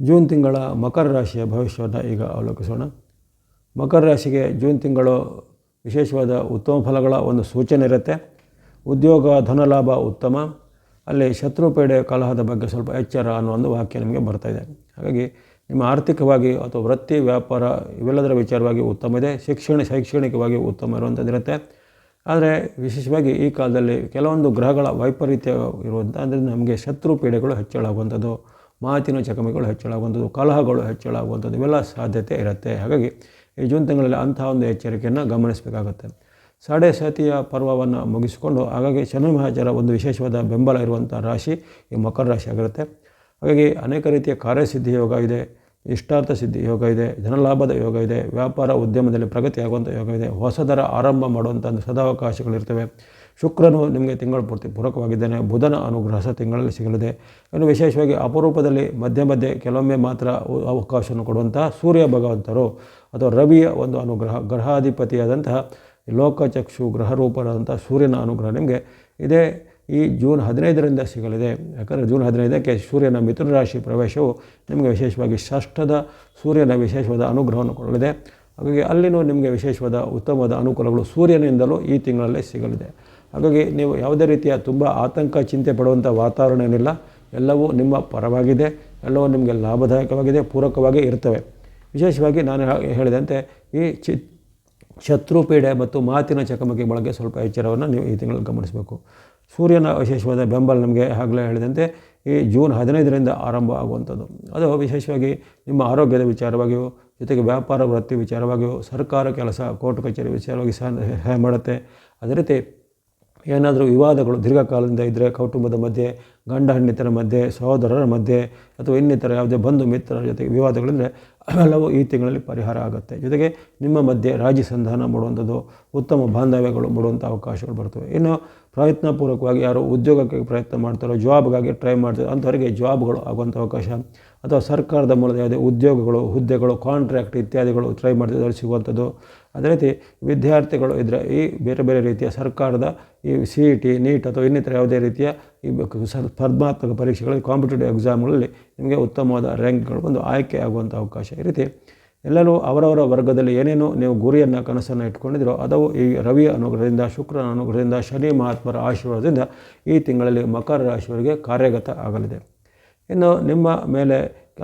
June ತಿಂಗಳ ಮಕರ ರಾಶಿಯ ಭವಿಷ್ಯವನ್ನು ಈಗ ಅವಲೋಕಿಸೋಣ. ಮಕರ ರಾಶಿಗೆ ಜೂನ್ ತಿಂಗಳು ವಿಶೇಷವಾದ ಉತ್ತಮ ಫಲಗಳ ಒಂದು ಸೂಚನೆ ಇರುತ್ತೆ. ಉದ್ಯೋಗ, ಧನಲಾಭ ಉತ್ತಮ. ಅಲ್ಲಿ ಶತ್ರುಪೇಡೆ ಕಲಹದ ಬಗ್ಗೆ ಸ್ವಲ್ಪ ಎಚ್ಚರ ಅನ್ನೋ ಒಂದು ವಾಕ್ಯ ನಿಮಗೆ ಬರ್ತಾಯಿದೆ ಹಾಗಾಗಿ ನಿಮ್ಮ ಆರ್ಥಿಕವಾಗಿ ಅಥವಾ ವೃತ್ತಿ, ವ್ಯಾಪಾರ ಇವೆಲ್ಲದರ ವಿಚಾರವಾಗಿ ಉತ್ತಮ ಇದೆ. ಶಿಕ್ಷಣ, ಶೈಕ್ಷಣಿಕವಾಗಿ ಉತ್ತಮ ಇರುವಂಥದ್ದಿರುತ್ತೆ ಆದರೆ ವಿಶೇಷವಾಗಿ ಈ ಕಾಲದಲ್ಲಿ ಕೆಲವೊಂದು ಗ್ರಹಗಳ ವೈಪರೀತ್ಯ ಇರುವಂಥ ಅಂದರೆ ನಮಗೆ ಶತ್ರು ಪೀಡೆಗಳು ಹೆಚ್ಚಳಾಗುವಂಥದ್ದು. ಮಾತಿನ ಹೆಚ್ಚಳ ಹೆಚ್ಚಳಾಗುವಂಥದ್ದು ಕಲಹಗಳು ಹೆಚ್ಚಳಾಗುವಂಥದ್ದು ಇವೆಲ್ಲ ಸಾಧ್ಯತೆ ಇರುತ್ತೆ. ಹಾಗಾಗಿ ಈ ಜೂನ್ ತಿಂಗಳಲ್ಲಿ ಅಂಥ ಒಂದು ಎಚ್ಚರಿಕೆಯನ್ನು ಗಮನಿಸಬೇಕಾಗುತ್ತೆ. ಸಾಡೆ ಸಾತಿಯ ಪರ್ವವನ್ನು ಮುಗಿಸಿಕೊಂಡು, ಹಾಗಾಗಿ ಶನಿ ಮಹಾಚಾರ ಒಂದು ವಿಶೇಷವಾದ ಬೆಂಬಲ ಇರುವಂಥ ರಾಶಿ ಈ ಮಕರ ರಾಶಿ ಆಗಿರುತ್ತೆ. ಹಾಗಾಗಿ ಅನೇಕ ರೀತಿಯ ಕಾರ್ಯಸಿದ್ಧಿ ಯೋಗ ಇದೆ, ಇಷ್ಟಾರ್ಥ ಸಿದ್ಧಿ ಯೋಗ ಇದೆ, ಧನಲಾಭದ ಯೋಗ ಇದೆ, ವ್ಯಾಪಾರ ಉದ್ಯಮದಲ್ಲಿ ಪ್ರಗತಿಯಾಗುವಂಥ ಯೋಗ ಇದೆ, ಹೊಸದರ ಆರಂಭ ಮಾಡುವಂಥ ಒಂದು ಸದಾವಕಾಶಗಳಿರ್ತವೆ. ಶುಕ್ರನು ನಿಮಗೆ ತಿಂಗಳು ಪೂರ್ತಿ ಪೂರಕವಾಗಿದ್ದಾನೆ, ಬುಧನ ಅನುಗ್ರಹ ಸಹ ತಿಂಗಳಲ್ಲಿ ಸಿಗಲಿದೆ. ಇನ್ನು ವಿಶೇಷವಾಗಿ ಅಪರೂಪದಲ್ಲಿ ಮಧ್ಯೆ ಮಧ್ಯೆ ಕೆಲವೊಮ್ಮೆ ಮಾತ್ರ ಅವಕಾಶವನ್ನು ಕೊಡುವಂತಹ ಸೂರ್ಯ ಭಗವಂತರು ಅಥವಾ ರವಿಯ ಒಂದು ಅನುಗ್ರಹ, ಗ್ರಹಾಧಿಪತಿಯಾದಂತಹ ಲೋಕಚಕ್ಷು ಗ್ರಹರೂಪರಾದಂಥ ಸೂರ್ಯನ ಅನುಗ್ರಹ ನಿಮಗೆ ಇದೇ ಈ ಜೂನ್ ಹದಿನೈದರಿಂದ ಸಿಗಲಿದೆ. ಯಾಕಂದರೆ ಜೂನ್ ಹದಿನೈದಕ್ಕೆ ಸೂರ್ಯನ ಮಿಥುನ ರಾಶಿ ಪ್ರವೇಶವು ನಿಮಗೆ ವಿಶೇಷವಾಗಿ ಷಷ್ಠದ ಸೂರ್ಯನ ವಿಶೇಷವಾದ ಅನುಗ್ರಹವನ್ನು ಕೊಡಲಿದೆ. ಹಾಗಾಗಿ ಅಲ್ಲಿನೂ ನಿಮಗೆ ವಿಶೇಷವಾದ ಉತ್ತಮವಾದ ಅನುಕೂಲಗಳು ಸೂರ್ಯನಿಂದಲೂ ಈ ತಿಂಗಳಲ್ಲೇ ಸಿಗಲಿದೆ. ಹಾಗಾಗಿ ನೀವು ಯಾವುದೇ ರೀತಿಯ ತುಂಬ ಆತಂಕ ಚಿಂತೆ ಪಡುವಂಥ ವಾತಾವರಣ ಏನಿಲ್ಲ ಎಲ್ಲವೂ ನಿಮ್ಮ ಪರವಾಗಿದೆ ಎಲ್ಲವೂ ನಿಮಗೆ ಲಾಭದಾಯಕವಾಗಿದೆ ಪೂರಕವಾಗಿ ಇರ್ತವೆ ವಿಶೇಷವಾಗಿ ನಾನು ಹೇಳಿದಂತೆ ಈ ಚಿ ಶತ್ರುಪೀಡೆ ಮತ್ತು ಮಾತಿನ ಚಕಮಕಿ ಬಳಕೆ ಸ್ವಲ್ಪ ಎಚ್ಚರವನ್ನು ನೀವು ಈ ತಿಂಗಳಲ್ಲಿ ಗಮನಿಸಬೇಕು ಸೂರ್ಯನ ವಿಶೇಷವಾದ ಬೆಂಬಲ ನಮಗೆ ಆಗಲೇ ಹೇಳಿದಂತೆ ಈ ಜೂನ್ ಹದಿನೈದರಿಂದ ಆರಂಭ ಆಗುವಂಥದ್ದು ಅದು ವಿಶೇಷವಾಗಿ ನಿಮ್ಮ ಆರೋಗ್ಯದ ವಿಚಾರವಾಗಿಯೂ ಜೊತೆಗೆ ವ್ಯಾಪಾರ ವೃತ್ತಿ ವಿಚಾರವಾಗಿಯೂ ಸರ್ಕಾರ ಕೆಲಸ ಕೋರ್ಟ್ ಕಚೇರಿ ವಿಚಾರವಾಗಿ ಸಹ ಸಹಾಯ ಮಾಡುತ್ತೆ ಅದೇ ರೀತಿ ಏನಾದರೂ ವಿವಾದಗಳು ದೀರ್ಘಕಾಲದಿಂದ ಇದ್ದರೆ ಕುಟುಂಬದ ಮಧ್ಯೆ, ಗಂಡ ಹೆಣ್ಣಿತರ ಮಧ್ಯೆ, ಸಹೋದರರ ಮಧ್ಯೆ ಅಥವಾ ಇನ್ನಿತರ ಯಾವುದೇ ಬಂಧು ಮಿತ್ರರ ಜೊತೆಗೆ ವಿವಾದಗಳಿದ್ರೆ ಅವೆಲ್ಲವೂ ಈ ತಿಂಗಳಲ್ಲಿ ಪರಿಹಾರ ಆಗುತ್ತೆ. ಜೊತೆಗೆ ನಿಮ್ಮ ಮಧ್ಯೆ ರಾಜಿ ಸಂಧಾನ ಮಾಡುವಂಥದ್ದು, ಉತ್ತಮ ಬಾಂಧವ್ಯಗಳು ಮಾಡುವಂಥ ಅವಕಾಶಗಳು ಬರ್ತವೆ. ಇನ್ನು ಪ್ರಯತ್ನಪೂರ್ವಕವಾಗಿ ಯಾರು ಉದ್ಯೋಗಕ್ಕೆ ಪ್ರಯತ್ನ ಮಾಡ್ತಾರೋ ಜಾಬ್ಗಾಗಿ ಟ್ರೈ ಮಾಡ್ತಾರೆ, ಅಂಥವರಿಗೆ ಜಾಬ್ಗಳು ಆಗುವಂಥ ಅವಕಾಶ. ಅಥವಾ ಸರ್ಕಾರದ ಮೂಲದ ಯಾವುದೇ ಉದ್ಯೋಗಗಳು, ಹುದ್ದೆಗಳು ಕಾಂಟ್ರಾಕ್ಟ್ ಇತ್ಯಾದಿಗಳು ಟ್ರೈ ಮಾಡಿದವರು ಸಿಗುವಂಥದ್ದು. ಅದೇ ರೀತಿ ವಿದ್ಯಾರ್ಥಿಗಳು ಇದ್ದರೆ ಈ ಬೇರೆ ಬೇರೆ ರೀತಿಯ ಸರ್ಕಾರದ ಈ ಸಿ ಇ ಟಿ ನೀಟ್ ಅಥವಾ ಇನ್ನಿತರ ಯಾವುದೇ ರೀತಿಯ ಈ ಸ್ಪರ್ಧಾತ್ಮಕ ಪರೀಕ್ಷೆಗಳಲ್ಲಿ ಕಾಂಪಿಟೇಟಿವ್ ಎಕ್ಸಾಮ್ಗಳಲ್ಲಿ ನಿಮಗೆ ಉತ್ತಮವಾದ ರ್ಯಾಂಕ್ಗಳು ಒಂದು ಆಯ್ಕೆ ಆಗುವಂಥ ಅವಕಾಶ. ಈ ರೀತಿ ಎಲ್ಲರೂ ಅವರವರ ವರ್ಗದಲ್ಲಿ ಏನೇನು ನೀವು ಗುರಿಯನ್ನು, ಕನಸನ್ನು ಇಟ್ಕೊಂಡಿದ್ರೋ ಅದು ಈ ರವಿಯ ಅನುಗ್ರಹದಿಂದ, ಶುಕ್ರನ ಅನುಗ್ರಹದಿಂದ, ಶನಿ ಮಹಾತ್ಮರ ಆಶೀರ್ವಾದದಿಂದ ಈ ತಿಂಗಳಲ್ಲಿ ಮಕರ ರಾಶಿಯವರಿಗೆ ಕಾರ್ಯಗತ ಆಗಲಿದೆ. ಇನ್ನು ನಿಮ್ಮ ಮೇಲೆ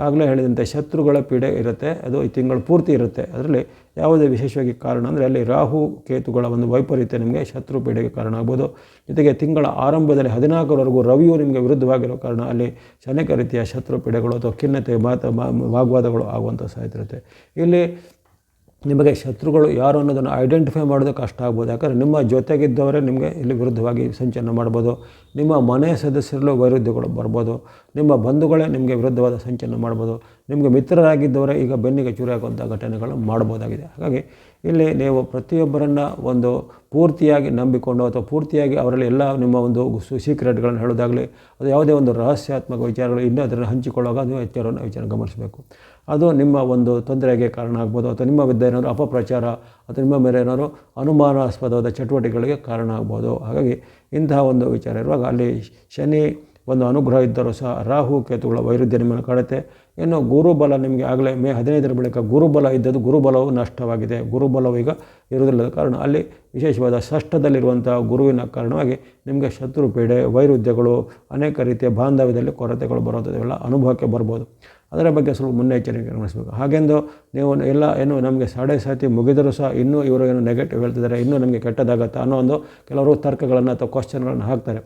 ಆಗಲೇ ಹೇಳಿದಂತೆ ಶತ್ರುಗಳ ಪೀಡೆ ಇರುತ್ತೆ, ಅದು ಈ ತಿಂಗಳು ಪೂರ್ತಿ ಇರುತ್ತೆ. ಅದರಲ್ಲಿ ಯಾವುದೇ ವಿಶೇಷವಾಗಿ ಕಾರಣ ಅಂದರೆ ಅಲ್ಲಿ ರಾಹು, ಕೇತುಗಳ ಒಂದು ವೈಪರೀತ್ಯ ನಿಮಗೆ ಶತ್ರು ಪೀಡೆಗೆ ಕಾರಣ ಆಗ್ಬೋದು. ಜೊತೆಗೆ ತಿಂಗಳ ಆರಂಭದಲ್ಲಿ ಹದಿನಾಲ್ಕರವರೆಗೂ ರವಿಯು ನಿಮಗೆ ವಿರುದ್ಧವಾಗಿರೋ ಕಾರಣ ಅಲ್ಲಿ ಅನೇಕ ರೀತಿಯ ಶತ್ರು ಪೀಡೆಗಳು ಅಥವಾ ಖಿನ್ನತೆ ಮಾತ ವಾಗ್ವಾದಗಳು ಆಗುವಂಥ ಸಾಧ್ಯತೆ ಇರುತ್ತೆ. ಇಲ್ಲಿ ನಿಮಗೆ ಶತ್ರುಗಳು ಯಾರು ಅನ್ನೋದನ್ನು ಐಡೆಂಟಿಫೈ ಮಾಡೋದು ಕಷ್ಟ ಆಗ್ಬೋದು. ಯಾಕಂದರೆ ನಿಮ್ಮ ಜೊತೆಗಿದ್ದವರೇ ನಿಮಗೆ ಇಲ್ಲಿ ವಿರುದ್ಧವಾಗಿ ಸಂಚಲನ ಮಾಡ್ಬೋದು. ನಿಮ್ಮ ಮನೆಯ ಸದಸ್ಯರಲ್ಲೂ ವೈರುಧ್ಯಗಳು ಬರ್ಬೋದು. ನಿಮ್ಮ ಬಂಧುಗಳೇ ನಿಮಗೆ ವಿರುದ್ಧವಾದ ಸಂಚಲನ ಮಾಡ್ಬೋದು. ನಿಮಗೆ ಮಿತ್ರರಾಗಿದ್ದವರೇ ಈಗ ಬೆನ್ನಿಗೆ ಚೂರಿ ಹಾಕುವಂಥ ಘಟನೆಗಳು ಮಾಡ್ಬೋದಾಗಿದೆ. ಹಾಗಾಗಿ ಇಲ್ಲಿ ನೀವು ಪ್ರತಿಯೊಬ್ಬರನ್ನು ಒಂದು ಪೂರ್ತಿಯಾಗಿ ನಂಬಿಕೊಂಡು ಅಥವಾ ಪೂರ್ತಿಯಾಗಿ ಅವರಲ್ಲಿ ಎಲ್ಲ ನಿಮ್ಮ ಒಂದು ಸೀಕ್ರೆಟ್ಗಳನ್ನು ಹೇಳೋದಾಗಲಿ, ಅದು ಯಾವುದೇ ಒಂದು ರಹಸ್ಯಾತ್ಮಕ ವಿಚಾರಗಳು ಇನ್ನೂ ಅದನ್ನು ಹಂಚಿಕೊಳ್ಳುವಾಗ ನೀವು ಎಚ್ಚರವನ್ನು ವಿಚಾರ ಗಮನಿಸಬೇಕು. ಅದು ನಿಮ್ಮ ಒಂದು ತೊಂದರೆಗೆ ಕಾರಣ ಆಗ್ಬೋದು, ಅಥವಾ ನಿಮ್ಮ ವಿದ್ಯೆ ಏನಾದರೂ ಅಪಪ್ರಚಾರ, ಅಥವಾ ನಿಮ್ಮ ಮೇಲೆ ಏನಾದರೂ ಅನುಮಾನಾಸ್ಪದವಾದ ಚಟುವಟಿಕೆಗಳಿಗೆ ಕಾರಣ ಆಗ್ಬೋದು. ಹಾಗಾಗಿ ಇಂತಹ ಒಂದು ವಿಚಾರ ಇರುವಾಗ ಅಲ್ಲಿ ಶನಿ ಒಂದು ಅನುಗ್ರಹ ಇದ್ದರೂ ಸಹ ರಾಹು ಕೇತುಗಳ ವೈರುಧ್ಯ ನಿಮ್ಮನ್ನು ಕಾಡುತ್ತೆ. ಇನ್ನು ಗುರುಬಲ ನಿಮಗೆ ಆಗಲೇ ಮೇ ಹದಿನೈದರ ಬಳಿಕ ಗುರುಬಲ ಇದ್ದದ್ದು ಗುರುಬಲವು ನಷ್ಟವಾಗಿದೆ. ಗುರುಬಲವು ಈಗ ಇರುವುದಿಲ್ಲದ ಕಾರಣ ಅಲ್ಲಿ ವಿಶೇಷವಾದ ಷಷ್ಟದಲ್ಲಿರುವಂಥ ಗುರುವಿನ ಕಾರಣವಾಗಿ ನಿಮಗೆ ಶತ್ರು ಪೀಡೆ, ವೈರುಧ್ಯಗಳು, ಅನೇಕ ರೀತಿಯ ಬಾಂಧವ್ಯದಲ್ಲಿ ಕೊರತೆಗಳು ಬರುವಂಥದ್ದೆಲ್ಲ ಅನುಭವಕ್ಕೆ ಬರ್ಬೋದು. ಅದರ ಬಗ್ಗೆ ಸ್ವಲ್ಪ ಮುನ್ನೆಚ್ಚರಿಕೆ ಗಮನಿಸಬೇಕು. ಹಾಗೆಂದು ನೀವು ಎಲ್ಲ ಏನು ನಮಗೆ ಸಾಡೆ ಸಾತಿ ಮುಗಿದರೂ ಸಹ ಇನ್ನೂ ಇವರು ಏನು ನೆಗೆಟಿವ್ ಹೇಳ್ತಿದ್ದಾರೆ, ಇನ್ನೂ ನಮಗೆ ಕೆಟ್ಟದಾಗತ್ತೆ ಅನ್ನೋ ಒಂದು ಕೆಲವರು ತರ್ಕಗಳನ್ನು ಅಥವಾ ಕ್ವಶನ್ಗಳನ್ನು ಹಾಕ್ತಾರೆ.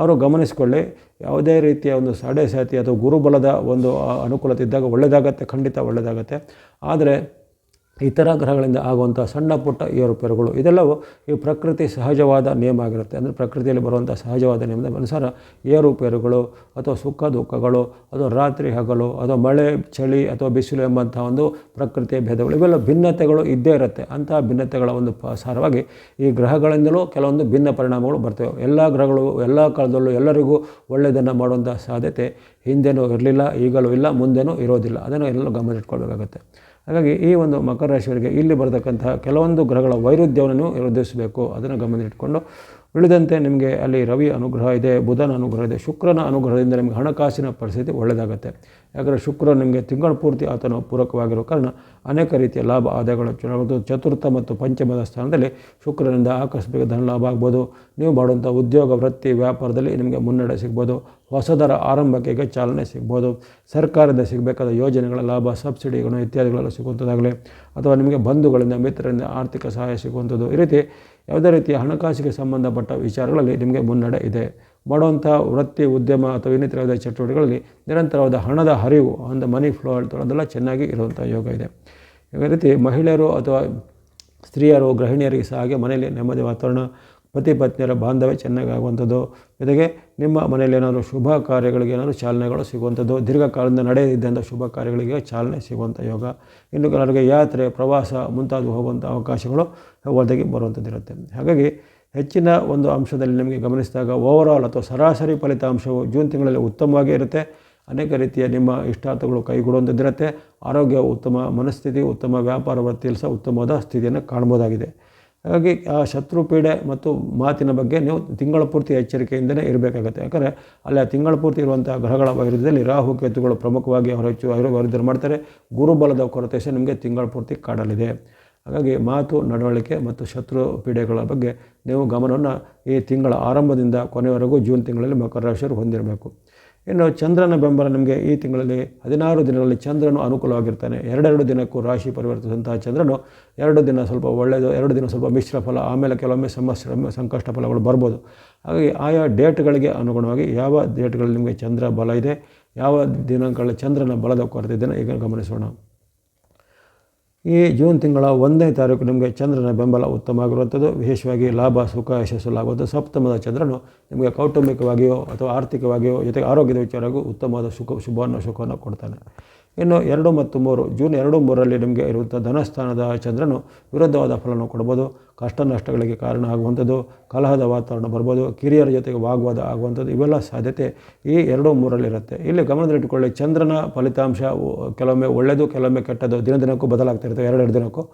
ಅವರು ಗಮನಿಸಿಕೊಳ್ಳಿ, ಯಾವುದೇ ರೀತಿಯ ಒಂದು ಸಾಡೆ ಸಾತಿ ಅಥವಾ ಗುರುಬಲದ ಒಂದು ಅನುಕೂಲತೆ ಇದ್ದಾಗ ಒಳ್ಳೆಯದಾಗತ್ತೆ ಖಂಡಿತ ಒಳ್ಳೆಯದಾಗತ್ತೆ ಆದರೆ ಇತರ ಗ್ರಹಗಳಿಂದ ಆಗುವಂಥ ಸಣ್ಣ ಪುಟ್ಟ ಏರುಪೇರುಗಳು ಇದೆಲ್ಲವೂ ಈ ಪ್ರಕೃತಿ ಸಹಜವಾದ ನಿಯಮ ಆಗಿರುತ್ತೆ. ಅಂದರೆ ಪ್ರಕೃತಿಯಲ್ಲಿ ಬರುವಂಥ ಸಹಜವಾದ ನಿಯಮದ ಅನುಸಾರ ಏರುಪೇರುಗಳು ಅಥವಾ ಸುಖ ದುಃಖಗಳು ಅಥವಾ ರಾತ್ರಿ ಹಗಲು ಅಥವಾ ಮಳೆ, ಚಳಿ ಅಥವಾ ಬಿಸಿಲು ಎಂಬಂಥ ಒಂದು ಪ್ರಕೃತಿಯ ಭೇದಗಳು ಇವೆಲ್ಲ ಭಿನ್ನತೆಗಳು ಇದ್ದೇ ಇರುತ್ತೆ. ಅಂತಹ ಭಿನ್ನತೆಗಳ ಒಂದು ಸಾರವಾಗಿ ಈ ಗ್ರಹಗಳಿಂದಲೂ ಕೆಲವೊಂದು ಭಿನ್ನ ಪರಿಣಾಮಗಳು ಬರ್ತವೆ. ಎಲ್ಲ ಗ್ರಹಗಳು ಎಲ್ಲ ಕಾಲದಲ್ಲೂ ಎಲ್ಲರಿಗೂ ಒಳ್ಳೆಯದನ್ನು ಮಾಡುವಂಥ ಸಾಧ್ಯತೆ ಹಿಂದೆನೂ ಇರಲಿಲ್ಲ, ಈಗಲೂ ಇಲ್ಲ, ಮುಂದೆನೂ ಇರೋದಿಲ್ಲ. ಅದನ್ನು ಎಲ್ಲರೂ ಗಮನ ಇಟ್ಕೊಳ್ಬೇಕಾಗತ್ತೆ. ಹಾಗಾಗಿ ಈ ಒಂದು ಮಕರ ರಾಶಿಯವರಿಗೆ ಇಲ್ಲಿ ಬರತಕ್ಕಂತಹ ಕೆಲವೊಂದು ಗ್ರಹಗಳ ವೈರುಧ್ಯವನ್ನು ಎದುರಿಸಬೇಕು ಅದನ್ನು ಗಮನದಲ್ಲಿಟ್ಕೊಂಡು ಉಳಿದಂತೆ ನಿಮಗೆ ಅಲ್ಲಿ ರವಿ ಅನುಗ್ರಹ ಇದೆ, ಬುಧನ ಅನುಗ್ರಹ ಇದೆ, ಶುಕ್ರನ ಅನುಗ್ರಹದಿಂದ ನಿಮಗೆ ಹಣಕಾಸಿನ ಪರಿಸ್ಥಿತಿ ಒಳ್ಳೆಯದಾಗುತ್ತೆ. ಯಾಕಂದರೆ ಶುಕ್ರ ನಿಮಗೆ ತಿಂಗಳ ಪೂರ್ತಿ ಆತನು ಪೂರಕವಾಗಿರೋ ಕಾರಣ ಅನೇಕ ರೀತಿಯ ಲಾಭ ಆದಾಯಗಳು ಚುನಾವಣೆ ಚತುರ್ಥ ಮತ್ತು ಪಂಚಮದ ಸ್ಥಾನದಲ್ಲಿ ಶುಕ್ರನಿಂದ ಆಕಸ್ಮಿಕ ಧನ ಲಾಭ ಆಗ್ಬೋದು. ನೀವು ಮಾಡುವಂಥ ಉದ್ಯೋಗ, ವೃತ್ತಿ, ವ್ಯಾಪಾರದಲ್ಲಿ ನಿಮಗೆ ಮುನ್ನಡೆ ಸಿಗ್ಬೋದು. ಹೊಸದರ ಆರಂಭಕ್ಕೆ ಚಾಲನೆ ಸಿಗ್ಬೋದು. ಸರ್ಕಾರದಿಂದ ಸಿಗಬೇಕಾದ ಯೋಜನೆಗಳ ಲಾಭ, ಸಬ್ಸಿಡಿಗಳು ಇತ್ಯಾದಿಗಳೆಲ್ಲ ಸಿಗುವಂಥದ್ದಾಗಲಿ, ಅಥವಾ ನಿಮಗೆ ಬಂಧುಗಳಿಂದ, ಮಿತ್ರರಿಂದ ಆರ್ಥಿಕ ಸಹಾಯ ಸಿಗುವಂಥದ್ದು. ಈ ರೀತಿ ಯಾವುದೇ ರೀತಿಯ ಹಣಕಾಸಿಗೆ ಸಂಬಂಧಪಟ್ಟ ವಿಚಾರಗಳಲ್ಲಿ ನಿಮಗೆ ಮುನ್ನಡೆ ಇದೆ. ಮಾಡುವಂಥ ವೃತ್ತಿ, ಉದ್ಯಮ ಅಥವಾ ಇನ್ನಿತರವಾದ ಚಟುವಟಿಕೆಗಳಲ್ಲಿ ನಿರಂತರವಾದ ಹಣದ ಹರಿವು ಒಂದು ಮನಿ ಫ್ಲೋ ಹೇಳ್ತಾರೆ ಅದೆಲ್ಲ ಚೆನ್ನಾಗಿ ಇರುವಂಥ ಯೋಗ ಇದೆ. ಈ ರೀತಿ ಮಹಿಳೆಯರು ಅಥವಾ ಸ್ತ್ರೀಯರು, ಗೃಹಿಣಿಯರಿಗೆ ಸಹ ಹಾಗೆ ಮನೆಯಲ್ಲಿ ನೆಮ್ಮದಿ ವಾತಾವರಣ, ಪತಿ ಪತ್ನಿಯರ ಬಾಂಧವ್ಯ ಚೆನ್ನಾಗಿ ಆಗುವಂಥದ್ದು. ಜೊತೆಗೆ ನಿಮ್ಮ ಮನೆಯಲ್ಲಿ ಏನಾದರೂ ಶುಭ ಕಾರ್ಯಗಳಿಗೆ ಏನಾದರೂ ಚಾಲನೆಗಳು ಸಿಗುವಂಥದ್ದು. ದೀರ್ಘಕಾಲದಿಂದ ನಡೆಯದಿದ್ದಂಥ ಶುಭ ಕಾರ್ಯಗಳಿಗೆ ಚಾಲನೆ ಸಿಗುವಂಥ ಯೋಗ. ಇನ್ನು ಕೆಲವರಿಗೆ ಯಾತ್ರೆ, ಪ್ರವಾಸ ಮುಂತಾದವು ಹೋಗುವಂಥ ಅವಕಾಶಗಳು ಒದಗಿ ಬರುವಂಥದ್ದು ಇರುತ್ತೆ ಹಾಗಾಗಿ ಹೆಚ್ಚಿನ ಒಂದು ಅಂಶದಲ್ಲಿ ನಿಮಗೆ ಗಮನಿಸಿದಾಗ ಓವರಾಲ್ ಅಥವಾ ಸರಾಸರಿ ಫಲಿತಾಂಶವು ಜೂನ್ ತಿಂಗಳಲ್ಲಿ ಉತ್ತಮವಾಗಿ ಇರುತ್ತೆ. ಅನೇಕ ರೀತಿಯ ನಿಮ್ಮ ಇಷ್ಟಾರ್ಥಗಳು ಕೈಗೂಡುವಂಥದ್ದಿರುತ್ತೆ ಆರೋಗ್ಯ ಉತ್ತಮ, ಮನಸ್ಥಿತಿ ಉತ್ತಮ, ವ್ಯಾಪಾರ ವೃತ್ತಿಯಲ್ಲಿ ಸಹ ಉತ್ತಮವಾದ ಸ್ಥಿತಿಯನ್ನು ಕಾಣ್ಬೋದಾಗಿದೆ ಹಾಗಾಗಿ ಆ ಶತ್ರು ಪೀಡೆ ಮತ್ತು ಮಾತಿನ ಬಗ್ಗೆ ನೀವು ತಿಂಗಳ ಪೂರ್ತಿ ಎಚ್ಚರಿಕೆಯಿಂದಲೇ ಇರಬೇಕಾಗುತ್ತೆ. ಯಾಕಂದರೆ ಅಲ್ಲಿ ಆ ತಿಂಗಳ ಪೂರ್ತಿ ಇರುವಂಥ ಗ್ರಹಗಳ ವೈರುಧ್ಯದಲ್ಲಿ ರಾಹು, ಕೇತುಗಳು ಪ್ರಮುಖವಾಗಿ ಅವರು ಹೆಚ್ಚು ವೈರುಧ್ಯ ಮಾಡ್ತಾರೆ. ಗುರುಬಲದ ಕೊರತೆ ಸಹ ನಿಮಗೆ ತಿಂಗಳ ಪೂರ್ತಿ ಕಾಡಲಿದೆ. ಹಾಗಾಗಿ ಮಾತು, ನಡವಳಿಕೆ ಮತ್ತು ಶತ್ರು ಪೀಡೆಗಳ ಬಗ್ಗೆ ನೀವು ಗಮನವನ್ನು ಈ ತಿಂಗಳ ಆರಂಭದಿಂದ ಕೊನೆಯವರೆಗೂ ಜೂನ್ ತಿಂಗಳಲ್ಲಿ ಮಕರ ರಾಶಿಯವರು ಹೊಂದಿರಬೇಕು. ಇನ್ನು ಚಂದ್ರನ ಬೆಂಬಲ ನಿಮಗೆ ಈ ತಿಂಗಳಲ್ಲಿ ಹದಿನಾರು ದಿನಗಳಲ್ಲಿ ಚಂದ್ರನು ಅನುಕೂಲವಾಗಿರ್ತಾನೆ. ಎರಡೆರಡು ದಿನಕ್ಕೂ ರಾಶಿ ಪರಿವರ್ತಿಸಿದಂತಹ ಚಂದ್ರನು ಎರಡು ದಿನ ಸ್ವಲ್ಪ ಒಳ್ಳೆಯದು, ಎರಡು ದಿನ ಸ್ವಲ್ಪ ಮಿಶ್ರ ಫಲ, ಆಮೇಲೆ ಕೆಲವೊಮ್ಮೆ ಸಮಸ್ಯೆ ಸಂಕಷ್ಟ ಫಲಗಳು ಬರ್ಬೋದು. ಹಾಗಾಗಿ ಆಯಾ ಡೇಟ್ಗಳಿಗೆ ಅನುಗುಣವಾಗಿ ಯಾವ ಡೇಟ್ಗಳಲ್ಲಿ ನಿಮಗೆ ಚಂದ್ರ ಬಲ ಇದೆ, ಯಾವ ದಿನಾಂಕಗಳಲ್ಲಿ ಚಂದ್ರನ ಬಲದ ಕೊರತೆ ಇದನ್ನು ಈಗ ಗಮನಿಸೋಣ. ಈ ಜೂನ್ ತಿಂಗಳ ಒಂದನೇ ತಾರೀಕು ನಿಮಗೆ ಚಂದ್ರನ ಬೆಂಬಲ ಉತ್ತಮ ಆಗಿರುವಂಥದ್ದು ವಿಶೇಷವಾಗಿ ಲಾಭ, ಸುಖ, ಯಶಸ್ಸು ಲಾಭದ್ದು ಸಪ್ತಮದ ಚಂದ್ರನು ನಿಮಗೆ ಕೌಟುಂಬಿಕವಾಗಿಯೋ ಅಥವಾ ಆರ್ಥಿಕವಾಗಿಯೋ ಜೊತೆಗೆ ಆರೋಗ್ಯದ ವಿಚಾರವಾಗಿಯೂ ಉತ್ತಮವಾದ ಸುಖ, ಶುಭವನ್ನು, ಸುಖವನ್ನು ಕೊಡ್ತಾನೆ. ಇನ್ನು ಎರಡು ಮತ್ತು ಮೂರು, ಜೂನ್ ಎರಡು ಮೂರರಲ್ಲಿ ನಿಮಗೆ ಇರುವಂಥ ಧನಸ್ಥಾನದ ಚಂದ್ರನು ವಿರುದ್ಧವಾದ ಫಲವನ್ನು ಕೊಡ್ಬೋದು. ಕಷ್ಟ ನಷ್ಟಗಳಿಗೆ ಕಾರಣ ಆಗುವಂಥದ್ದು, ಕಲಹದ ವಾತಾವರಣ ಬರ್ಬೋದು, ಕಿರಿಯರ ಜೊತೆಗೆ ವಾಗ್ವಾದ ಆಗುವಂಥದ್ದು ಇವೆಲ್ಲ ಸಾಧ್ಯತೆ ಈ ಎರಡು ಮೂರಲ್ಲಿರುತ್ತೆ ಇಲ್ಲಿ ಗಮನದಲ್ಲಿಟ್ಟುಕೊಳ್ಳಿ ಚಂದ್ರನ ಫಲಿತಾಂಶ ಕೆಲವೊಮ್ಮೆ ಒಳ್ಳೆಯದು, ಕೆಲವೊಮ್ಮೆ ಕೆಟ್ಟದ್ದು ದಿನ ದಿನಕ್ಕೂ ಬದಲಾಗ್ತಾ ಇರುತ್ತೆ, ಎರಡೆರಡು ದಿನಕ್ಕೂ.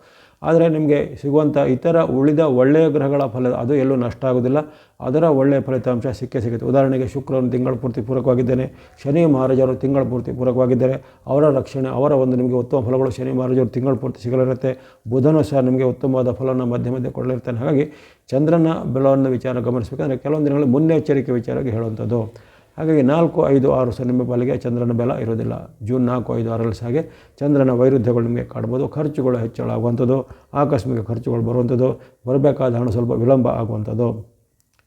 ಆದರೆ ನಿಮಗೆ ಸಿಗುವಂಥ ಇತರ ಉಳಿದ ಒಳ್ಳೆಯ ಗ್ರಹಗಳ ಫಲ, ಅದು ಎಲ್ಲೂ ನಷ್ಟ ಆಗೋದಿಲ್ಲ ಅದರ ಒಳ್ಳೆಯ ಫಲಿತಾಂಶ ಸಿಕ್ಕೇ ಸಿಗುತ್ತೆ. ಉದಾಹರಣೆಗೆ ಶುಕ್ರನು ತಿಂಗಳ ಪೂರ್ತಿ ಪೂರಕವಾಗಿದ್ದೇನೆ. ಶನಿ ಮಹಾರಾಜರು ತಿಂಗಳ ಪೂರ್ತಿ ಪೂರಕವಾಗಿದ್ದಾರೆ. ಅವರ ರಕ್ಷಣೆ, ಅವರ ಒಂದು ನಿಮಗೆ ಉತ್ತಮ ಫಲಗಳು ಶನಿ ಮಹಾರಾಜರು ತಿಂಗಳ ಪೂರ್ತಿ ಸಿಗಲಿರುತ್ತೆ. ಬುಧನೂ ಸಹ ನಿಮಗೆ ಉತ್ತಮವಾದ ಫಲವನ್ನು ಮಧ್ಯ ಮಧ್ಯೆ ಕೊಡಲಿರ್ತಾನೆ. ಹಾಗಾಗಿ ಚಂದ್ರನ ಬೆಳವನ್ನು ವಿಚಾರ ಗಮನಿಸಬೇಕಂದ್ರೆ ಕೆಲವೊಂದು ದಿನಗಳಲ್ಲಿ ಮುನ್ನೆಚ್ಚರಿಕೆ ವಿಚಾರವಾಗಿ ಹೇಳುವಂಥದ್ದು. ಹಾಗಾಗಿ ನಾಲ್ಕು, ಐದು, ಆರು ಸಹ ನಿಮ್ಮ ಚಂದ್ರನ ಬೆಲ ಇರೋದಿಲ್ಲ. ಜೂನ್ ನಾಲ್ಕು, ಐದು ಆರಲ್ಲಿ ಹಾಗೆ ಚಂದ್ರನ ವೈರುಧ್ಯಗಳು ನಿಮಗೆ ಕಾಡ್ಬೋದು ಖರ್ಚುಗಳು ಹೆಚ್ಚಳ ಆಗುವಂಥದ್ದು, ಆಕಸ್ಮಿಕ ಖರ್ಚುಗಳು ಬರುವಂಥದ್ದು, ಬರಬೇಕಾದ ಹಣ ಸ್ವಲ್ಪ ವಿಳಂಬ ಆಗುವಂಥದ್ದು.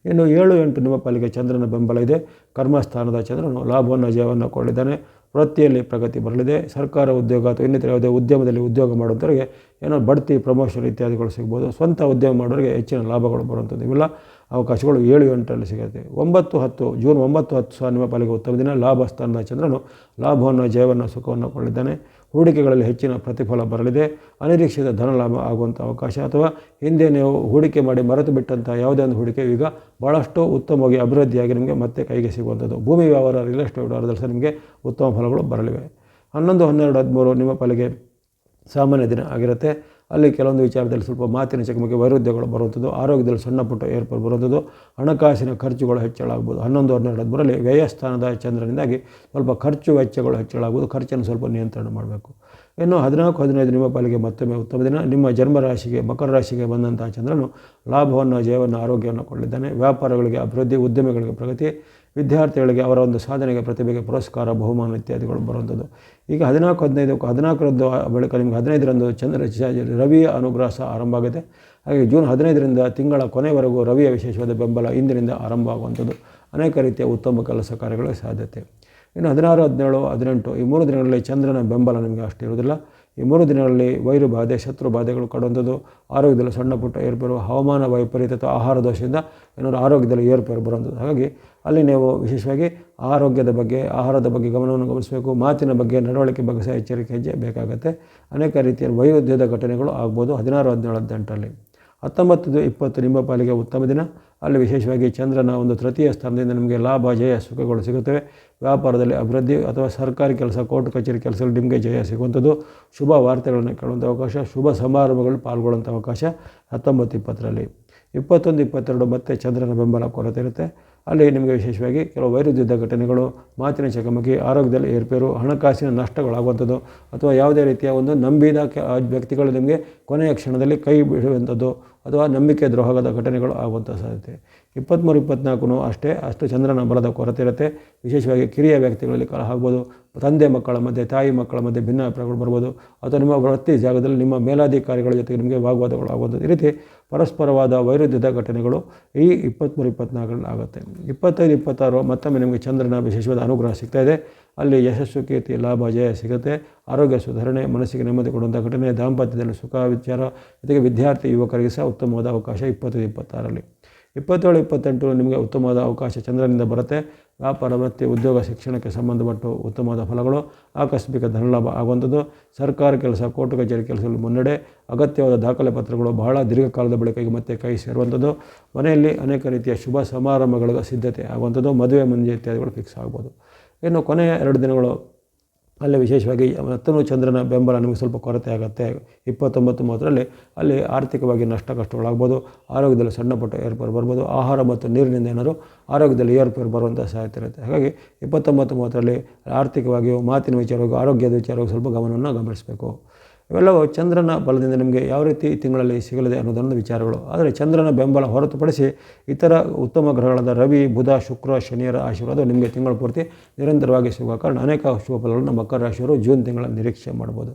ಇನ್ನು ಏಳು ಎಂಟು ನಿಮ್ಮ ಪಾಲಿಗೆ ಚಂದ್ರನ ಬೆಂಬಲ ಇದೆ. ಕರ್ಮಸ್ಥಾನದ ಚಂದ್ರನು ಲಾಭವನ್ನು, ಜಯವನ್ನು ಕೊಂಡಿದ್ದಾನೆ ವೃತ್ತಿಯಲ್ಲಿ ಪ್ರಗತಿ ಬರಲಿದೆ. ಸರ್ಕಾರ ಉದ್ಯೋಗ ಅಥವಾ ಇನ್ನಿತರ ಯಾವುದೇ ಉದ್ಯಮದಲ್ಲಿ ಉದ್ಯೋಗ ಮಾಡುವಂಥವ್ರಿಗೆ ಏನೋ ಬಡ್ತಿ ಪ್ರಮೋಷನ್ ಇತ್ಯಾದಿಗಳು ಸಿಗ್ಬೋದು. ಸ್ವಂತ ಉದ್ಯಮ ಮಾಡೋರಿಗೆ ಹೆಚ್ಚಿನ ಲಾಭಗಳು ಬರುವಂಥದ್ದು ಇವೆಲ್ಲ ಅವಕಾಶಗಳು ಏಳು ಎಂಟರಲ್ಲಿ ಸಿಗುತ್ತೆ. ಒಂಬತ್ತು ಹತ್ತು, ಜೂನ್ ಒಂಬತ್ತು ಹತ್ತು ಸಹ ನಿಮ್ಮ ಪಾಲಿಗೆ ಉತ್ತಮ ದಿನ. ಲಾಭ ಸ್ಥಾನದ ಚಂದ್ರನು ಲಾಭವನ್ನು ಜಯವನ್ನು ಸುಖವನ್ನು ಕೊಳ್ಳಿದ್ದಾನೆ ಹೂಡಿಕೆಗಳಲ್ಲಿ ಹೆಚ್ಚಿನ ಪ್ರತಿಫಲ ಬರಲಿದೆ. ಅನಿರೀಕ್ಷಿತ ಧನ ಲಾಭ ಆಗುವಂಥ ಅವಕಾಶ ಅಥವಾ ಹಿಂದೆ ನೀವು ಹೂಡಿಕೆ ಮಾಡಿ ಮರೆತು ಬಿಟ್ಟಂಥ ಯಾವುದೇ ಒಂದು ಹೂಡಿಕೆ ಈಗ ಭಾಳಷ್ಟು ಉತ್ತಮವಾಗಿ ಅಭಿವೃದ್ಧಿಯಾಗಿ ನಿಮಗೆ ಮತ್ತೆ ಕೈಗೆ ಸಿಗುವಂಥದ್ದು ಭೂಮಿ ವ್ಯವಹಾರ ರಿಯಲ್ ಎಸ್ಟೇಟ್ ವ್ಯವಹಾರದಲ್ಲಿ ಸಹ ನಿಮಗೆ ಉತ್ತಮ ಫಲಗಳು ಬರಲಿವೆ. ಹನ್ನೊಂದು, ಹನ್ನೆರಡು, ಹದಿಮೂರು ನಿಮ್ಮ ಪಾಲಿಗೆ ಸಾಮಾನ್ಯ ದಿನ ಆಗಿರುತ್ತೆ. ಅಲ್ಲಿ ಕೆಲವೊಂದು ವಿಚಾರದಲ್ಲಿ ಸ್ವಲ್ಪ ಮಾತಿನ ಚಕಮಕಿ ವೈರುಧ್ಯಗಳು ಬರುವಂಥದ್ದು, ಆರೋಗ್ಯದಲ್ಲಿ ಸಣ್ಣ ಪುಟ್ಟ ಏರ್ಪಾಡು ಬರುವಂಥದ್ದು, ಹಣಕಾಸಿನ ಖರ್ಚುಗಳು ಹೆಚ್ಚಳ ಆಗ್ಬೋದು ಹನ್ನೊಂದು ಹನ್ನೆರಡು ಹದಿಮೂರರಲ್ಲಿ ವ್ಯಯಸ್ಥಾನದ ಚಂದ್ರನಿಂದಾಗಿ ಸ್ವಲ್ಪ ಖರ್ಚು ವೆಚ್ಚಗಳು ಹೆಚ್ಚಳ ಆಗ್ಬೋದು ಖರ್ಚನ್ನು ಸ್ವಲ್ಪ ನಿಯಂತ್ರಣ ಮಾಡಬೇಕು. ಇನ್ನು ಹದಿನಾಲ್ಕು, ಹದಿನೈದು ನಿಮ್ಮ ಪಾಲಿಗೆ ಮತ್ತೊಮ್ಮೆ ಉತ್ತಮ ದಿನ. ನಿಮ್ಮ ಜನ್ಮ ರಾಶಿಗೆ, ಮಕರ ರಾಶಿಗೆ ಬಂದಂತಹ ಚಂದ್ರನು ಲಾಭವನ್ನು, ಜಯವನ್ನು, ಆರೋಗ್ಯವನ್ನು ಕೊಳ್ಳಿದ್ದಾನೆ ವ್ಯಾಪಾರಗಳಿಗೆ ಅಭಿವೃದ್ಧಿ, ಉದ್ಯಮಿಗಳಿಗೆ ಪ್ರಗತಿ, ವಿದ್ಯಾರ್ಥಿಗಳಿಗೆ ಅವರ ಒಂದು ಸಾಧನೆಗೆ, ಪ್ರತಿಭೆಗೆ ಪುರಸ್ಕಾರ, ಬಹುಮಾನ ಇತ್ಯಾದಿಗಳು ಬರುವಂಥದ್ದು. ಈಗ ಹದಿನಾಲ್ಕು, ಹದಿನೈದು, ಹದಿನಾಲ್ಕರಂದು ಬಳಿಕ ನಿಮಗೆ ಹದಿನೈದರಂದು ಚಂದ್ರ ರವಿಯ ಅನುಗ್ರಹ ಸಹ ಆರಂಭ ಆಗುತ್ತೆ. ಹಾಗೆ ಜೂನ್ ಹದಿನೈದರಿಂದ ತಿಂಗಳ ಕೊನೆವರೆಗೂ ರವಿಯ ವಿಶೇಷವಾದ ಬೆಂಬಲ ಇಂದಿನಿಂದ ಆರಂಭ ಆಗುವಂಥದ್ದು. ಅನೇಕ ರೀತಿಯ ಉತ್ತಮ ಕೆಲಸ ಕಾರ್ಯಗಳ ಸಾಧ್ಯತೆ. ಇನ್ನು ಹದಿನಾರು, ಹದಿನೇಳು, ಹದಿನೆಂಟು, ಈ ಮೂರು ದಿನಗಳಲ್ಲಿ ಚಂದ್ರನ ಬೆಂಬಲ ನಿಮಗೆ ಅಷ್ಟು ಇರುವುದಿಲ್ಲ. ಈ ಮೂರು ದಿನಗಳಲ್ಲಿ ವೈರು ಬಾಧೆ, ಶತ್ರು ಬಾಧೆಗಳು ಕಾಡುವಂಥದ್ದು, ಆರೋಗ್ಯದಲ್ಲಿ ಸಣ್ಣ ಪುಟ್ಟ ಏರ್ಪೇರು, ಹವಾಮಾನ ವೈಪರೀತ್ಯ ಆಹಾರ ದೋಷದಿಂದ ಏನಾದರೂ ಆರೋಗ್ಯದಲ್ಲಿ ಏರ್ಪೇರು ಬರುವಂಥದ್ದು. ಹಾಗಾಗಿ ಅಲ್ಲಿ ನೀವು ವಿಶೇಷವಾಗಿ ಆರೋಗ್ಯದ ಬಗ್ಗೆ, ಆಹಾರದ ಬಗ್ಗೆ ಗಮನವನ್ನು ಗಮನಿಸಬೇಕು. ಮಾತಿನ ಬಗ್ಗೆ, ನಡವಳಿಕೆ ಬಗ್ಗೆ ಸಹ ಎಚ್ಚರಿಕೆ ಹೆಜ್ಜೆ ಬೇಕಾಗುತ್ತೆ. ಅನೇಕ ರೀತಿಯ ವೈರುದ್ಯದ ಘಟನೆಗಳು ಆಗ್ಬೋದು ಹದಿನಾರು, ಹದಿನೇಳು, ಹದಿನೆಂಟರಲ್ಲಿ. ಹತ್ತೊಂಬತ್ತು ಇಪ್ಪತ್ತು ನಿಮ್ಮ ಪಾಲಿಗೆ ಉತ್ತಮ ದಿನ. ಅಲ್ಲಿ ವಿಶೇಷವಾಗಿ ಚಂದ್ರನ ಒಂದು ತೃತೀಯ ಸ್ಥಾನದಿಂದ ನಿಮಗೆ ಲಾಭ, ಜಯ, ಸುಖಗಳು ಸಿಗುತ್ತವೆ. ವ್ಯಾಪಾರದಲ್ಲಿ ಅಭಿವೃದ್ಧಿ ಅಥವಾ ಸರ್ಕಾರಿ ಕೆಲಸ, ಕೋರ್ಟ್ ಕಚೇರಿ ಕೆಲಸದಲ್ಲಿ ನಿಮಗೆ ಜಯ ಸಿಗುವಂಥದ್ದು. ಶುಭ ವಾರ್ತೆಗಳನ್ನು ಕೇಳುವಂಥ ಅವಕಾಶ, ಶುಭ ಸಮಾರಂಭಗಳು ಪಾಲ್ಗೊಳ್ಳುವಂಥ ಅವಕಾಶ ಹತ್ತೊಂಬತ್ತು ಇಪ್ಪತ್ತರಲ್ಲಿ. ಇಪ್ಪತ್ತೊಂದು, ಇಪ್ಪತ್ತೆರಡು ಮತ್ತೆ ಚಂದ್ರನ ಬೆಂಬಲ ಕೊರತೆ ಇರುತ್ತೆ. ಅಲ್ಲಿ ನಿಮಗೆ ವಿಶೇಷವಾಗಿ ಕೆಲವು ವೈರುಧ್ಯದ ಘಟನೆಗಳು, ಮಾತಿನ ಚಕಮಕಿ, ಆರೋಗ್ಯದಲ್ಲಿ ಏರ್ಪೇರು, ಹಣಕಾಸಿನ ನಷ್ಟಗಳಾಗುವಂಥದ್ದು ಅಥವಾ ಯಾವುದೇ ರೀತಿಯ ಒಂದು ನಂಬಿದ ವ್ಯಕ್ತಿಗಳು ನಿಮಗೆ ಕೊನೆಯ ಕ್ಷಣದಲ್ಲಿ ಕೈ ಬಿಡುವಂಥದ್ದು. ಅಥವಾ ನಂಬಿಕೆ ದ್ರೋಹದ ಘಟನೆಗಳು ಆಗುವಂಥ ಸಾಧ್ಯತೆ. ಇಪ್ಪತ್ತ್ಮೂರು ಇಪ್ಪತ್ತ್ನಾಲ್ಕು ಅಷ್ಟೇ, ಅಷ್ಟು ಚಂದ್ರನ ಬಲದ ಕೊರತೆ ಇರುತ್ತೆ. ವಿಶೇಷವಾಗಿ ಕಿರಿಯ ವ್ಯಕ್ತಿಗಳಲ್ಲಿ ಕಲಹ ಆಗ್ಬೋದು ತಂದೆ ಮಕ್ಕಳ ಮಧ್ಯೆ, ತಾಯಿ ಮಕ್ಕಳ ಮಧ್ಯೆ ಭಿನ್ನಾಭಿಪ್ರಾಯಗಳು ಬರ್ಬೋದು. ಅಥವಾ ನಿಮ್ಮ ವೃತ್ತಿ ಜಾಗದಲ್ಲಿ ನಿಮ್ಮ ಮೇಲಾಧಿಕಾರಿಗಳ ಜೊತೆಗೆ ನಿಮಗೆ ವಾಗ್ವಾದಗಳು ಆಗ್ಬೋದು ಈ ರೀತಿ ಪರಸ್ಪರವಾದ ವೈರುಧ್ಯದ ಘಟನೆಗಳು ಈ ಇಪ್ಪತ್ತ್ಮೂರು, ಇಪ್ಪತ್ತ್ನಾಲ್ಕರಲ್ಲಿ ಆಗುತ್ತೆ. ಇಪ್ಪತ್ತೈದು, ಇಪ್ಪತ್ತಾರು ಮತ್ತೊಮ್ಮೆ ನಿಮಗೆ ಚಂದ್ರನ ವಿಶೇಷವಾದ ಅನುಗ್ರಹ ಸಿಗ್ತಾ ಇದೆ. ಅಲ್ಲಿ ಯಶಸ್ಸು, ಕೀರ್ತಿ, ಲಾಭ, ಜಯ ಸಿಗುತ್ತೆ. ಆರೋಗ್ಯ, ಸುಧಾರಣೆ, ಮನಸ್ಸಿಗೆ ನೆಮ್ಮದಿ ಕೊಡುವಂಥ ಘಟನೆ, ದಾಂಪತ್ಯದಲ್ಲಿ ಸುಖ, ವಿಚಾರ, ಜೊತೆಗೆ ವಿದ್ಯಾರ್ಥಿ, ಯುವಕರಿಗೆ ಸಹ ಉತ್ತಮವಾದ ಅವಕಾಶ ಇಪ್ಪತ್ತೈದು, ಇಪ್ಪತ್ತಾರರಲ್ಲಿ. ಇಪ್ಪತ್ತೇಳು, ಇಪ್ಪತ್ತೆಂಟು ನಿಮಗೆ ಉತ್ತಮವಾದ ಅವಕಾಶ ಚಂದ್ರನಿಂದ ಬರುತ್ತೆ. ವ್ಯಾಪಾರ, ವೃತ್ತಿ, ಉದ್ಯೋಗ, ಶಿಕ್ಷಣಕ್ಕೆ ಸಂಬಂಧಪಟ್ಟು ಉತ್ತಮವಾದ ಫಲಗಳು, ಆಕಸ್ಮಿಕ ಧನಲಾಭ ಆಗುವಂಥದ್ದು. ಸರ್ಕಾರ ಕೆಲಸ, ಕೋರ್ಟ್ ಕಚೇರಿ ಕೆಲಸದಲ್ಲಿ ಮುನ್ನಡೆ, ಅಗತ್ಯವಾದ ದಾಖಲೆ ಪತ್ರಗಳು ಬಹಳ ದೀರ್ಘಕಾಲದ ಬಳಿಕ ಈಗ ಮತ್ತೆ ಕೈ ಸೇರುವಂಥದ್ದು. ಮನೆಯಲ್ಲಿ ಅನೇಕ ರೀತಿಯ ಶುಭ ಸಮಾರಂಭಗಳ ಸಿದ್ಧತೆ ಆಗುವಂಥದ್ದು. ಮದುವೆ ಮುಂಜೆ ಇತ್ಯಾದಿಗಳು ಫಿಕ್ಸ್ ಆಗ್ಬೋದು. ಇನ್ನು ಕೊನೆಯ ಎರಡು ದಿನಗಳು ಅಲ್ಲಿ ವಿಶೇಷವಾಗಿ ಮತ್ತೂ ಚಂದ್ರನ ಬೆಂಬಲ ನಿಮಗೆ ಸ್ವಲ್ಪ ಕೊರತೆ ಆಗುತ್ತೆ. ಇಪ್ಪತ್ತೊಂಬತ್ತು ಮೂವತ್ತರಲ್ಲಿ ಅಲ್ಲಿ ಆರ್ಥಿಕವಾಗಿ ನಷ್ಟ ಕಷ್ಟಗಳಾಗ್ಬೋದು. ಆರೋಗ್ಯದಲ್ಲಿ ಸಣ್ಣ ಪುಟ್ಟ ಏರ್ಪೇರು ಬರ್ಬೋದು. ಆಹಾರ ಮತ್ತು ನೀರಿನಿಂದ ಏನಾದರೂ ಆರೋಗ್ಯದಲ್ಲಿ ಏರ್ಪೇರು ಬರುವಂಥ ಸಾಧ್ಯತೆ ಇರುತ್ತೆ. ಹಾಗಾಗಿ ಇಪ್ಪತ್ತೊಂಬತ್ತು ಮೂವತ್ತರಲ್ಲಿ ಆರ್ಥಿಕವಾಗಿಯೂ ಮಾತಿನ ವಿಚಾರವಾಗಿ ಆರೋಗ್ಯದ ವಿಚಾರವಾಗಿ ಸ್ವಲ್ಪ ಗಮನವನ್ನು ಗಮನಿಸಬೇಕು. ಇವೆಲ್ಲವೂ ಚಂದ್ರನ ಬಲದಿಂದ ನಿಮಗೆ ಯಾವ ರೀತಿ ತಿಂಗಳಲ್ಲಿ ಸಿಗಲಿದೆ ಅನ್ನೋದೊಂದು ವಿಚಾರಗಳು. ಆದರೆ ಚಂದ್ರನ ಬೆಂಬಲ ಹೊರತುಪಡಿಸಿ ಇತರ ಉತ್ತಮ ಗ್ರಹಗಳಾದ ರವಿ, ಬುಧ, ಶುಕ್ರ, ಶನಿಯರ ಆಶೀರ್ವಾದ ನಿಮಗೆ ತಿಂಗಳ ಪೂರ್ತಿ ನಿರಂತರವಾಗಿ ಸಿಗುವ ಕಾರಣ ಅನೇಕ ಶುಭ ಫಲಗಳನ್ನು ಮಕರ ರಾಶಿಯವರು ಜೂನ್ ತಿಂಗಳ ನಿರೀಕ್ಷೆ ಮಾಡ್ಬೋದು.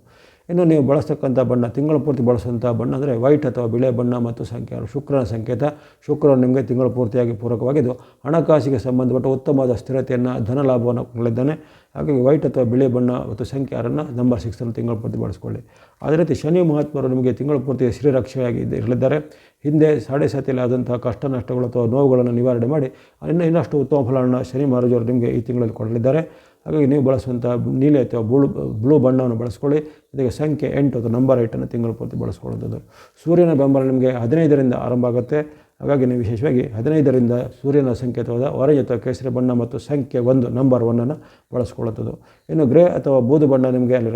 ಇನ್ನು ನೀವು ಬಳಸ್ತಕ್ಕಂಥ ಬಣ್ಣ, ತಿಂಗಳ ಪೂರ್ತಿ ಬಳಸುವಂಥ ಬಣ್ಣ ಅಂದರೆ ವೈಟ್ ಅಥವಾ ಬಿಳೆ ಬಣ್ಣ ಮತ್ತು ಸಂಖ್ಯೆ ಶುಕ್ರನ ಸಂಕೇತ. ಶುಕ್ರ ನಿಮಗೆ ತಿಂಗಳ ಪೂರ್ತಿಯಾಗಿ ಪೂರಕವಾಗಿದ್ದು, ಹಣಕಾಸಿಗೆ ಸಂಬಂಧಪಟ್ಟ ಉತ್ತಮವಾದ ಸ್ಥಿರತೆಯನ್ನು, ಧನ ಲಾಭವನ್ನು ಕೊಡಲಿದ್ದಾನೆ. ಹಾಗಾಗಿ ವೈಟ್ ಅಥವಾ ಬಿಳಿ ಬಣ್ಣ ಮತ್ತು ಸಂಖ್ಯೆ ಆರನ್ನು ನಂಬರ್ ಸಿಕ್ಸನ್ನು ತಿಂಗಳ ಪೂರ್ತಿ ಬಳಸ್ಕೊಳ್ಳಿ. ಅದೇ ರೀತಿ ಶನಿ ಮಹಾತ್ಮರು ನಿಮಗೆ ತಿಂಗಳ ಪೂರ್ತಿ ಶ್ರೀರಕ್ಷೆಯಾಗಿ ಇರಲಿದ್ದಾರೆ. ಹಿಂದೆ ಸಾಡೆ ಆದಂತಹ ಕಷ್ಟ ನಷ್ಟಗಳು ಅಥವಾ ನೋವುಗಳನ್ನು ನಿವಾರಣೆ ಮಾಡಿ, ಇನ್ನು ಇನ್ನಷ್ಟು ಉತ್ತಮ ಫಲವನ್ನು ಶನಿ ಮಹಾರಾಜರು ನಿಮಗೆ ಈ ತಿಂಗಳಲ್ಲಿ ಕೊಡಲಿದ್ದಾರೆ. ಹಾಗಾಗಿ ನೀವು ಬಳಸುವಂಥ ನೀಲಿ ಅಥವಾ ಬ್ಲೂ ಬ್ಲೂ ಬಣ್ಣವನ್ನು ಬಳಸ್ಕೊಳ್ಳಿ. ಜೊತೆಗೆ ಸಂಖ್ಯೆ ಎಂಟು ಅಥವಾ ನಂಬರ್ ಏಟನ್ನು ತಿಂಗಳ ಪೂರ್ತಿ ಬಳಸ್ಕೊಳ್ಳುವಂಥದ್ದು. ಸೂರ್ಯನ ಬೆಂಬಲ ನಿಮಗೆ ಹದಿನೈದರಿಂದ ಆರಂಭ ಆಗುತ್ತೆ. ಹಾಗಾಗಿ ನೀವು ವಿಶೇಷವಾಗಿ ಹದಿನೈದರಿಂದ ಸೂರ್ಯನ ಸಂಕೇತವಾದ ಆರೆಂಜ್ ಅಥವಾ ಕೇಸರಿ ಬಣ್ಣ ಮತ್ತು ಸಂಖ್ಯೆ ಒಂದು ನಂಬರ್ ಒನ್ನನ್ನು ಬಳಸ್ಕೊಳ್ಳುತ್ತದೆ ಇನ್ನು ಗ್ರೇ ಅಥವಾ ಬೂದು ಬಣ್ಣ ನಿಮಗೆ ಅಲ್ಲಿ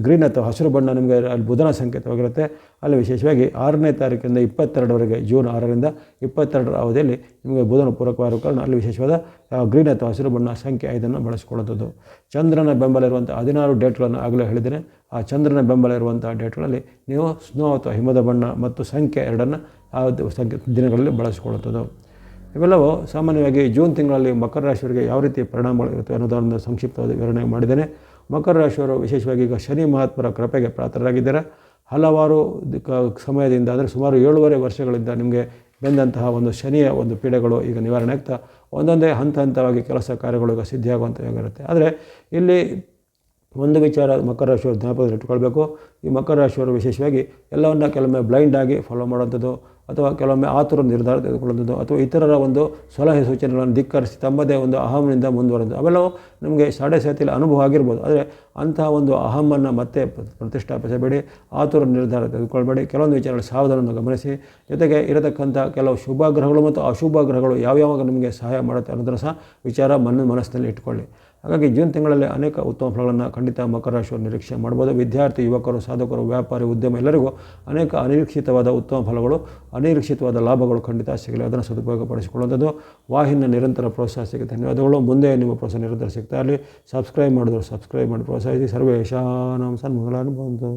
ಗ್ರೀನ್ ಅಥವಾ ಹಸಿರು ಬಣ್ಣ ನಿಮಗೆ ಅಲ್ಲಿ ಬುಧನ ಸಂಕೇತವಾಗಿರುತ್ತೆ ಅಲ್ಲಿ ವಿಶೇಷವಾಗಿ ಆರನೇ ತಾರೀಕಿಂದ ಇಪ್ಪತ್ತೆರಡರವರೆಗೆ, ಜೂನ್ ಆರರಿಂದ ಇಪ್ಪತ್ತೆರಡರ ಅವಧಿಯಲ್ಲಿ ನಿಮಗೆ ಬುಧನ ಪೂರಕವಾಗಿರುವ ಕಾರಣ ಅಲ್ಲಿ ವಿಶೇಷವಾದ ಗ್ರೀನ್ ಅಥವಾ ಹಸಿರು ಬಣ್ಣ ಸಂಖ್ಯೆ ಐದನ್ನು ಬಳಸ್ಕೊಳ್ಳುತ್ತದೆ ಚಂದ್ರನ ಬೆಂಬಲ ಇರುವಂಥ ಹದಿನಾರು ಡೇಟ್ಗಳನ್ನು ಆಗಲೇ ಹೇಳಿದ್ದೇನೆ. ಆ ಚಂದ್ರನ ಬೆಂಬಲ ಇರುವಂಥ ಡೇಟ್ಗಳಲ್ಲಿ ನೀವು ಸ್ನೋ ಅಥವಾ ಹಿಮದ ಬಣ್ಣ ಮತ್ತು ಸಂಖ್ಯೆ ಎರಡನ್ನು ಆ, ಸಂಖ್ಯೆ ದಿನಗಳಲ್ಲಿ ಬಳಸಿಕೊಳ್ಳುತ್ತದೆ ಇವೆಲ್ಲವೂ ಸಾಮಾನ್ಯವಾಗಿ ಜೂನ್ ತಿಂಗಳಲ್ಲಿ ಮಕರ ರಾಶಿಯವರಿಗೆ ಯಾವ ರೀತಿ ಪರಿಣಾಮಗಳು ಇರುತ್ತೆ ಅನ್ನೋದನ್ನು ಸಂಕ್ಷಿಪ್ತವಾಗಿ ವಿವರಣೆ ಮಾಡಿದ್ದೇನೆ. ಮಕರ ರಾಶಿಯವರು ವಿಶೇಷವಾಗಿ ಈಗ ಶನಿ ಮಹಾತ್ಮರ ಕೃಪೆಗೆ ಪಾತ್ರರಾಗಿದ್ದಾರೆ. ಹಲವಾರು ಸಮಯದಿಂದ ಅಂದರೆ ಸುಮಾರು ಏಳುವರೆ ವರ್ಷಗಳಿಂದ ನಿಮಗೆ ಬೆಂದಂತಹ ಒಂದು ಶನಿಯ ಒಂದು ಪೀಡೆಗಳು ಈಗ ನಿವಾರಣೆ ಆಗ್ತಾ, ಒಂದೊಂದೇ ಹಂತ ಹಂತವಾಗಿ ಕೆಲಸ ಕಾರ್ಯಗಳು ಈಗ ಸಿದ್ಧಿಯಾಗುವಂಥವಾಗಿರುತ್ತೆ ಆದರೆ ಇಲ್ಲಿ ಒಂದು ವಿಚಾರ ಮಕರ ರಾಶಿಯವರು ಜ್ಞಾಪಕದಲ್ಲಿ ಇಟ್ಕೊಳ್ಬೇಕು. ಈ ಮಕರ ರಾಶಿಯವರು ವಿಶೇಷವಾಗಿ ಎಲ್ಲವನ್ನ ಕೆಲವೊಮ್ಮೆ ಬ್ಲೈಂಡ್ ಆಗಿ ಫಾಲೋ ಮಾಡುವಂಥದ್ದು ಅಥವಾ ಕೆಲವೊಮ್ಮೆ ಆತುರ ನಿರ್ಧಾರ ತೆಗೆದುಕೊಳ್ಳುವುದು ಅಥವಾ ಇತರರ ಒಂದು ಸಲಹೆ ಸೂಚನೆಗಳನ್ನು ಧಿಕ್ಕರಿಸಿ ತಮ್ಮದೇ ಒಂದು ಅಹಂನಿಂದ ಮುಂದುವರೆದು ಅವೆಲ್ಲವೂ ನಮಗೆ ಸಾಡೆ ಸಾತಿಯಲ್ಲಿ ಅನುಭವ ಆಗಿರ್ಬೋದು. ಆದರೆ ಅಂತಹ ಒಂದು ಅಹಮನ್ನು ಮತ್ತೆ ಪ್ರ- ಪ್ರತಿಷ್ಠಾಪಿಸಬೇಡಿ, ಆತುರ ನಿರ್ಧಾರ ತೆಗೆದುಕೊಳ್ಬೇಡಿ ಕೆಲವೊಂದು ವಿಚಾರಗಳು ಸಾವಧಾನವನ್ನು ಗಮನಿಸಿ. ಜೊತೆಗೆ ಇರತಕ್ಕಂಥ ಕೆಲವು ಶುಭ ಗ್ರಹಗಳು ಮತ್ತು ಅಶುಭ ಗ್ರಹಗಳು ಯಾವ್ಯಾವಾಗ ನಿಮಗೆ ಸಹಾಯ ಮಾಡುತ್ತೆ ಅನ್ನೋದನ್ನು ಸಹ ವಿಚಾರ ಮನ, ಮನಸ್ಸಿನಲ್ಲಿ ಇಟ್ಕೊಳ್ಳಿ. ಹಾಗಾಗಿ ಜೂನ್ ತಿಂಗಳಲ್ಲಿ ಅನೇಕ ಉತ್ತಮ ಫಲಗಳನ್ನು ಖಂಡಿತ ಮಕರ ರಾಶಿಯವರು ನಿರೀಕ್ಷೆ ಮಾಡ್ಬೋದು. ವಿದ್ಯಾರ್ಥಿ, ಯುವಕರು, ಸಾಧಕರು, ವ್ಯಾಪಾರಿ, ಉದ್ಯಮ ಎಲ್ಲರಿಗೂ ಅನೇಕ ಅನಿರೀಕ್ಷಿತವಾದ ಉತ್ತಮ ಫಲಗಳು, ಅನಿರೀಕ್ಷಿತವಾದ ಲಾಭಗಳು ಖಂಡಿತ ಸಿಗಲಿ. ಅದನ್ನು ಸದುಪಯೋಗಪಡಿಸಿಕೊಳ್ಳುವಂಥದ್ದು. ವಾಹಿನಿಯ ನಿರಂತರ ಪ್ರೋತ್ಸಾಹ ಸಿಗುತ್ತೆ ಧನ್ಯವಾದಗಳು. ಮುಂದೆ ನಿಮ್ಮ ಪ್ರೋತ್ಸಾಹ ನಿರಂತರ ಸಿಗ್ತಾ ಇರಲಿ. ಸಬ್ಸ್ಕ್ರೈಬ್ ಮಾಡಿದ್ರು ಸಬ್ಸ್ಕ್ರೈಬ್ ಮಾಡಿ ಪ್ರೋತ್ಸಾಹಿಸಿ. ಸರ್ವೇಶಾನಂ ಸನ್ಮಂಗಲಾನುಭವಂತು